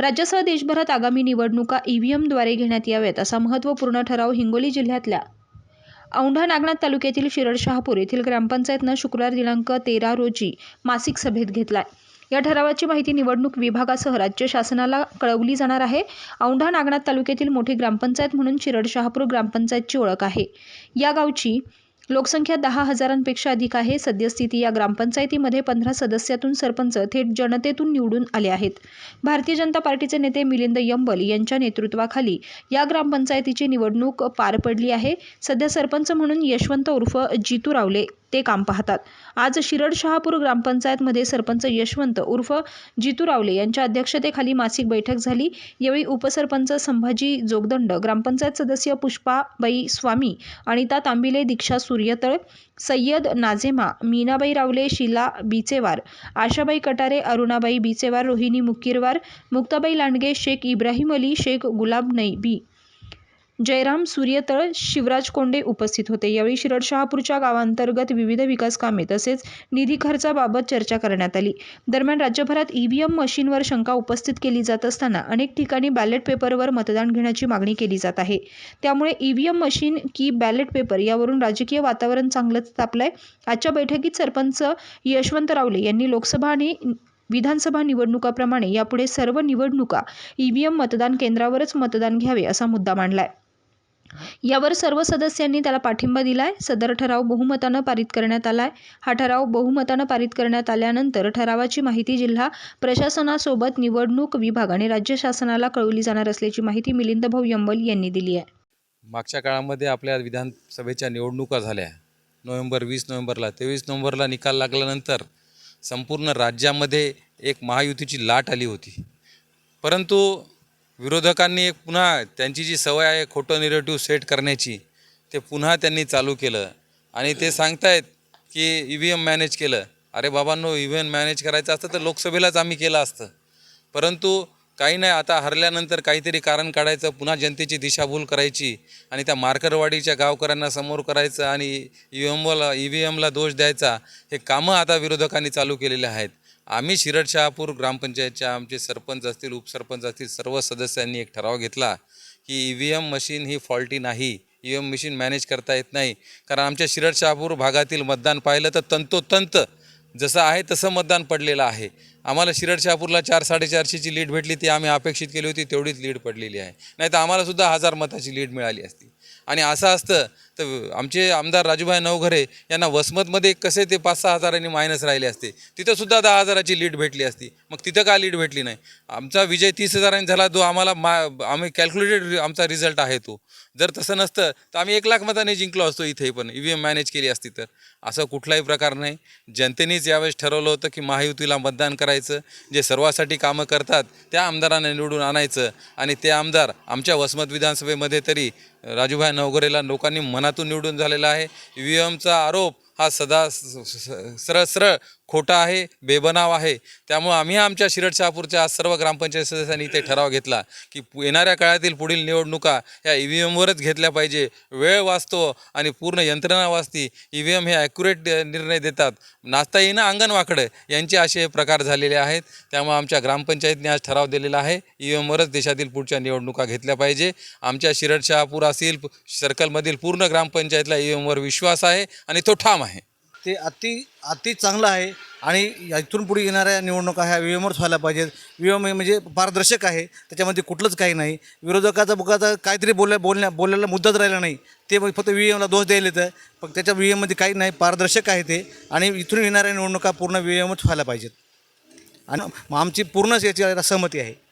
राज्यासह देशभरात आगामी निवडणुका ईव्हीएमद्वारे घेण्यात याव्यात असा महत्त्वपूर्ण ठराव हिंगोली जिल्ह्यातल्या औंढा नागनाथ तालुक्यातील शिरड शहापूर येथील ग्रामपंचायतनं शुक्रवार दिनांक तेरा रोजी मासिक सभेत घेतलाय. या ठरावाची माहिती निवडणूक विभागासह राज्य शासनाला कळवली जाणार आहे. औंढा नागनाथ तालुक्यातील मोठी ग्रामपंचायत म्हणून शिरड शहापूर ग्रामपंचायतची ओळख आहे. या गावची लोकसंख्या दहा हजारांपेक्षा अधिक आहे. सद्यस्थिती या ग्रामपंचायतीमध्ये पंधरा सदस्यातून सरपंच थेट जनतेतून निवडून आले आहेत. भारतीय जनता पार्टीचे नेते मिलिंद यंबल यांच्या नेतृत्वाखाली या ग्रामपंचायतीची निवडणूक पार पडली आहे. सध्या सरपंच म्हणून यशवंत उर्फ जितू रावले ते काम पाहतात. आज शिरड शहापूर ग्रामपंचायतमध्ये सरपंच यशवंत उर्फ जितू रावले यांच्या अध्यक्षतेखाली मासिक बैठक झाली. यावेळी उपसरपंच संभाजी जोगदंड ग्रामपंचायत सदस्य पुष्पाबाई स्वामी अनिता तांबिले दीक्षा सूर्यतळ सय्यद नाझेमा मीनाबाई रावले शीला बिचेवार आशाबाई कटारे अरुणाबाई बिचेवार रोहिणी मुक्कीरवार मुक्ताबाई लांडगे शेख इब्राहिम अली शेख गुलाब नैबी जयराम सूर्यतळ शिवराज कोंडे उपस्थित होते. यावेळी शिरड शहापूरच्या गावांतर्गत विविध विकास कामे तसेच निधी खर्चाबाबत चर्चा करण्यात आली. दरम्यान राज्यभरात ईव्हीएम मशीनवर शंका उपस्थित केली जात असताना अनेक ठिकाणी बॅलेट पेपरवर मतदान घेण्याची मागणी केली जात आहे. त्यामुळे ईव्हीएम मशीन की बॅलेट पेपर यावरून राजकीय वातावरण चांगलंच तापलंय. आजच्या बैठकीत सरपंच यशवंत रावले यांनी लोकसभा आणि विधानसभा निवडणुकाप्रमाणे यापुढे सर्व निवडणुका ईव्हीएम मतदान केंद्रावरच मतदान घ्यावे असा मुद्दा मांडलाय. यावर सर्व सदस्यांनी त्याला पाठिंबा दिलाय. सदर ठराव बहुमतानं पारित करण्यात आलाय. हा ठराव बहुमतानं पारित करण्यात आल्यानंतर ठरावाची माहिती जिल्हा प्रशासनासोबत निवडणूक विभाग आणि राज्य शासनाला कळवली जाणार असल्याची माहिती मिलिंद भाऊ यंबल यांनी दिली आहे. मागच्या काळामध्ये आपल्या विधानसभेच्या निवडणुका झाल्या. नोव्हेंबर वीस नोव्हेंबरला तेवीस नोव्हेंबरला निकाल लागल्यानंतर संपूर्ण राज्यामध्ये एक महायुतीची लाट आली होती. परंतु विरोधकांनी एक पुन्हा त्यांची जी सवय आहे खोटं निरेटिव्ह सेट करण्याची ते पुन्हा त्यांनी चालू केलं. आणि ते सांगतायत की ई व्ही एम मॅनेज केलं. अरे बाबांनो ई व्ही एम मॅनेज करायचं असतं तर लोकसभेलाच आम्ही केलं असतं. परंतु काही नाही आता हरल्यानंतर काहीतरी कारण काढायचं पुन्हा जनतेची दिशाभूल करायची आणि त्या मार्करवाडीच्या गावकऱ्यांना समोर करायचं आणि ई व्ही एमला ई व्ही एमला दोष द्यायचा हे कामं आता विरोधकांनी चालू केलेले आहेत. आम्ही शिरड शहापूर ग्रामपंचायतच्या आमचे सरपंच असतील उपसरपंच असतील सर्व सदस्यांनी एक ठराव घेतला की ई व्ही एम मशीन ही फॉल्टी नाही E V M machine manage करता येत नाही. कारण आमच्या शिरड शहापूर भागातील मतदान पाहिलं तर तंतोतंत जसं आहे तसं मतदान पडलेलं आहे. आम्हाला शिरड शहापूरला चार साडेचारशेची लीड भेटली ती आम्ही अपेक्षित केली होती तेवढीच लीड पडलेली आहे. नाही तर आम्हालासुद्धा हजार मताची लीड मिळाली असती. आणि असं असतं तर आमचे आमदार राजूभाई नवघरे यांना वसमतमध्ये कसे ते पाच सहा हजारांनी मायनस राहिले असते. तिथंसुद्धा दहा हजाराची लीड भेटली असती. मग तिथं का लीड भेटली नाही? आमचा विजय तीस हजारांनी झाला जो आम्हाला मा आम्ही कॅल्क्युलेटेड आमचा रिझल्ट आहे तो. जर तसं नसतं तर आम्ही एक लाख मताने जिंकलो असतो इथे पण. ई व्ही एम मॅनेज केली असती तर. असं कुठलाही प्रकार नाही. जनतेनेच यावेळेस ठरवलं होतं की महायुतीला मतदान करायचं. जे सर्वासाठी कामं करतात त्या आमदारांना निवडून आणायचं. आणि ते आमदार आमच्या वसमत विधानसभेमध्ये तरी राजूभाई नवघरेला लोकांनी मनातून निवडून झालेला आहे. ई व्ही एमचा आरोप हा सदा स- सरळ सरळ खोटा आहे बेबनाव आहे. त्यामुळं आम्ही आमच्या शिरड शहापूरच्या आज सर्व ग्रामपंचायत सदस्यांनी इथे ठराव घेतला की येणाऱ्या काळातील पुढील निवडणुका या ई व्ही एमवरच घेतल्या पाहिजे. वेळ वाचतो आणि पूर्ण यंत्रणा वाचती. ई व्ही एम हे ॲक्युरेट निर्णय देतात. नाचता येईना अंगण वाकडं यांचे असे प्रकार झालेले आहेत. त्यामुळे आमच्या ग्रामपंचायतने आज ठराव दिलेला आहे. ई व्ही एमवरच देशातील पुढच्या निवडणुका घेतल्या पाहिजे. आमच्या शिरड शहापूर असेल सर्कलमधील पूर्ण ग्रामपंचायतला ई व्ही एमवर विश्वास आहे आणि तो ठाम आहे. ते अति अति चांगलं आहे. आणि इथून पुढे येणाऱ्या निवडणुका ह्या व्ही व्हायला पाहिजेत. व्ही म्हणजे पारदर्शक आहे. त्याच्यामध्ये कुठलंच काही नाही. विरोधकाचा बुकाचा काहीतरी बोलल्या बोलण्या बोलायला मुद्दाच राहिला नाही. ते मग फक्त व्ही एमला दोष द्यायला येतं. पण त्याच्या व्ही एममध्ये काही नाही. पारदर्शक आहे ते. आणि इथून येणाऱ्या निवडणुका पूर्ण व्ही एमच व्हायला पाहिजेत. आणि मग आमची पूर्णच याची सहमती आहे.